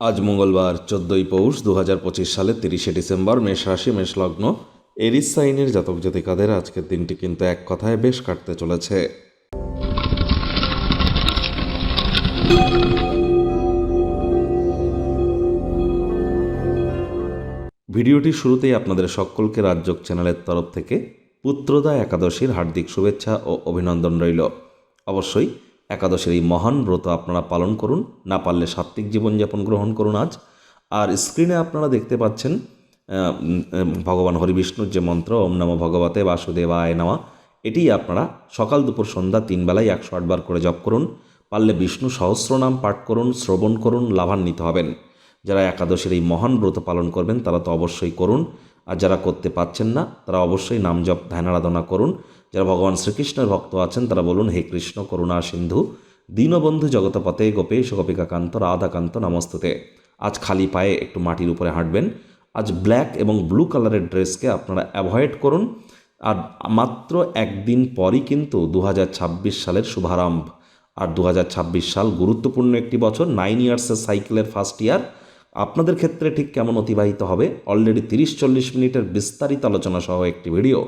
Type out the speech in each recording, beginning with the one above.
আজ মঙ্গলবার, চোদ্দই পৌষ দু হাজার পঁচিশ সালের তিরিশে ডিসেম্বর, মেষ রাশি, মেষ লগ্ন। এরিস সাইনের জাতক জাতিকাদের আজকের দিনটি কিন্তু এক কথায় বেশ কাটতে চলেছে। ভিডিওটি শুরুতেই আপনাদের সকলকে রাজযোগ চ্যানেলের তরফ থেকে পুত্রদা একাদশীর হার্দিক শুভেচ্ছা ও অভিনন্দন রইল। অবশ্যই একাদশীর এই মহান ব্রত আপনারা পালন করুন। না পারলে সাত্ত্বিক জীবনযাপন গ্রহণ করুন আজ। আর স্ক্রিনে আপনারা দেখতে পাচ্ছেন ভগবান হরিবিষ্ণুর যে মন্ত্র, ওম নম ভগবতে বাসুদেবায় নামা। এটি আপনারা সকাল দুপুর সন্ধ্যা তিন বেলায় একশো আটবার করে জপ করুন। পারলে বিষ্ণু সহস্রনাম পাঠ করুন, শ্রবণ করুন, লাভান্বিত হবেন। যারা একাদশের এই মহান ব্রত পালন করবেন, তারা তো অবশ্যই করুন। আর যারা করতে পারছেন না, তারা অবশ্যই নাম জপ, ধ্যান, আরাধনা করুন। যারা ভগবান শ্রীকৃষ্ণের ভক্ত আছেন, তারা বলুন, হে কৃষ্ণ, করুণা, সিন্ধু, দীনবন্ধু জগতপতে গোপেশ গোপিকাকান্ত রাধাকান্ত, নমস্তুতে। আজ খালি পায়ে একটু মাটির উপরে হাঁটবেন। আজ ব্ল্যাক এবং ব্লু কালারের ড্রেসকে আপনারা অ্যাভয়েড করুন। আর মাত্র একদিন পরই কিন্তু দু হাজার ছাব্বিশ সালের শুভারম্ভ। আর দু হাজার ছাব্বিশ সাল গুরুত্বপূর্ণ একটি বছর নাইন ইয়ার্সের সাইকেলের ফার্স্ট ইয়ার আপনাদের ক্ষেত্রে ঠিক কেমন অতিবাহিত হবে? অলরেডি তিরিশ চল্লিশ মিনিটের বিস্তারিত আলোচনা সহ একটি ভিডিও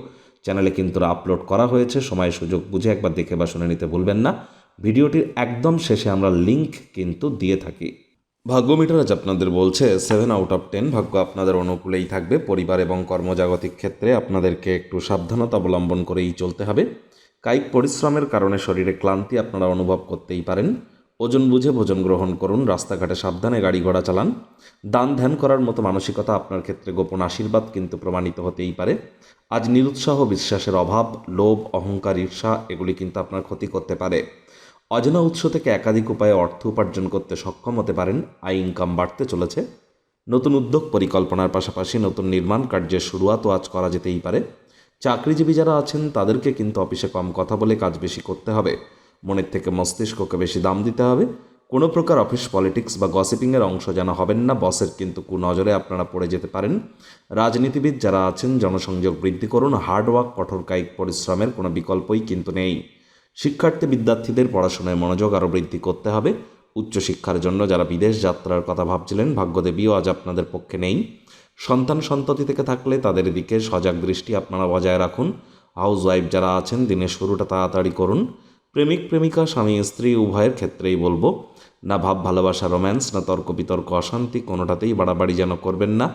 চ্যানেলে কিন্তু আপলোড করা হয়েছে, সময় সুযোগ বুঝে একবার দেখে বা শুনে নিতে ভুলবেন না। ভিডিওটির একদম শেষে আমরা লিংক কিন্তু দিয়ে থাকি। ভাগ্যমিটার আজ আপনাদের বলছে সেভেন আউট অফ টেন ভাগ্য আপনাদের অনুকূলেই থাকবে। পরিবার এবং কর্মজাগতিক ক্ষেত্রে আপনাদেরকে একটু সাবধানতা অবলম্বন করেই চলতে হবে। কায়িক পরিশ্রমের কারণে শরীরে ক্লান্তি আপনারা অনুভব করতেই পারেন। ওজন বুঝে ভোজন গ্রহণ করুন, রাস্তাঘাটে সাবধানে গাড়ি ঘোড়া চালান। দান ধ্যান করার মতো মানসিকতা আপনার ক্ষেত্রে গোপন আশীর্বাদ কিন্তু প্রমাণিত হতেই পারে। আজ নিরুৎসাহ বিশ্বাসের অভাব, লোভ, অহংকার, ঈর্ষা, এগুলি কিন্তু আপনার ক্ষতি করতে পারে। অজানা উৎস থেকে একাধিক উপায়ে অর্থ উপার্জন করতে সক্ষম হতে পারেন। আয় ইনকাম বাড়তে চলেছে। নতুন উদ্যোগ পরিকল্পনার পাশাপাশি নতুন নির্মাণ কার্যের শুরুয়াতও আজ করা যেতেই পারে। চাকরিজীবী যারা আছেন, তাদেরকে কিন্তু অফিসে কম কথা বলে কাজ বেশি করতে হবে। মনের থেকে মস্তিষ্ককে বেশি দাম দিতে হবে। কোনো প্রকার অফিস পলিটিক্স বা গসিপিংয়ের অংশ যেন হবেন না। বসের কিন্তু কুনজরে আপনারা পড়ে যেতে পারেন। রাজনীতিবিদ যারা আছেন, জনসংযোগ বৃদ্ধি করুন। হার্ডওয়ার্ক কঠোর কায়িক পরিশ্রমের কোনো বিকল্পই কিন্তু নেই। শিক্ষার্থী বিদ্যার্থীদের পড়াশোনায় মনোযোগ আরও বৃদ্ধি করতে হবে। উচ্চশিক্ষার জন্য যারা বিদেশ যাত্রার কথা ভাবছিলেন, ভাগ্যদেবীও আজ আপনাদের পক্ষে নেই। সন্তান সন্ততি থেকে থাকলে তাদের দিকে সজাগ দৃষ্টি আপনারা বজায় রাখুন। হাউস ওয়াইফ যারা আছেন, দিনের শুরুটা তাড়াতাড়ি করুন। প্রেমিক, প্রেমিকা, স্বামী, স্ত্রী, উভয়ের ক্ষেত্রেই বলব, না ভাব, ভালোবাসা রোম্যান্স না তর্ক, বিতর্ক, অশান্তি, কোনোটাতেই বাড়াবাড়ি যেন করবেন না।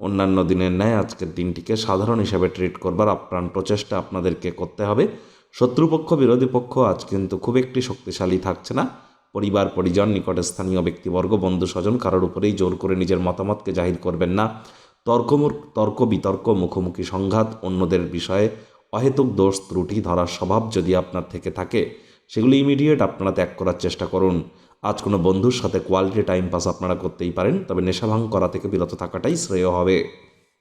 অন্যান্য দিনের ন্যায় আজকের দিনটিকে সাধারণ হিসাবে ট্রিট করবার আপ্রাণ প্রচেষ্টা আপনাদেরকে করতে হবে। শত্রুপক্ষ, বিরোধী পক্ষ আজ কিন্তু খুব একটি শক্তিশালী থাকছে না। পরিবার, পরিজন নিকটে স্থানীয় ব্যক্তিবর্গ, বন্ধু, স্বজন কারোর উপরেই জোর করে নিজের মতামতকে জাহির করবেন না। তর্ক তর্ক, বিতর্ক, মুখোমুখি সংঘাত অন্যদের বিষয়ে অহেতুক দোষ ত্রুটি ধরার স্বভাব যদি আপনার থেকে থাকে, সেগুলি ইমিডিয়েট আপনারা ত্যাগ করার চেষ্টা করুন। আজ কোনো বন্ধুর সাথে কোয়ালিটি টাইম পাস আপনারা করতেই পারেন, তবে নেশাভাং করা থেকে বিরত থাকাটাই শ্রেয় হবে।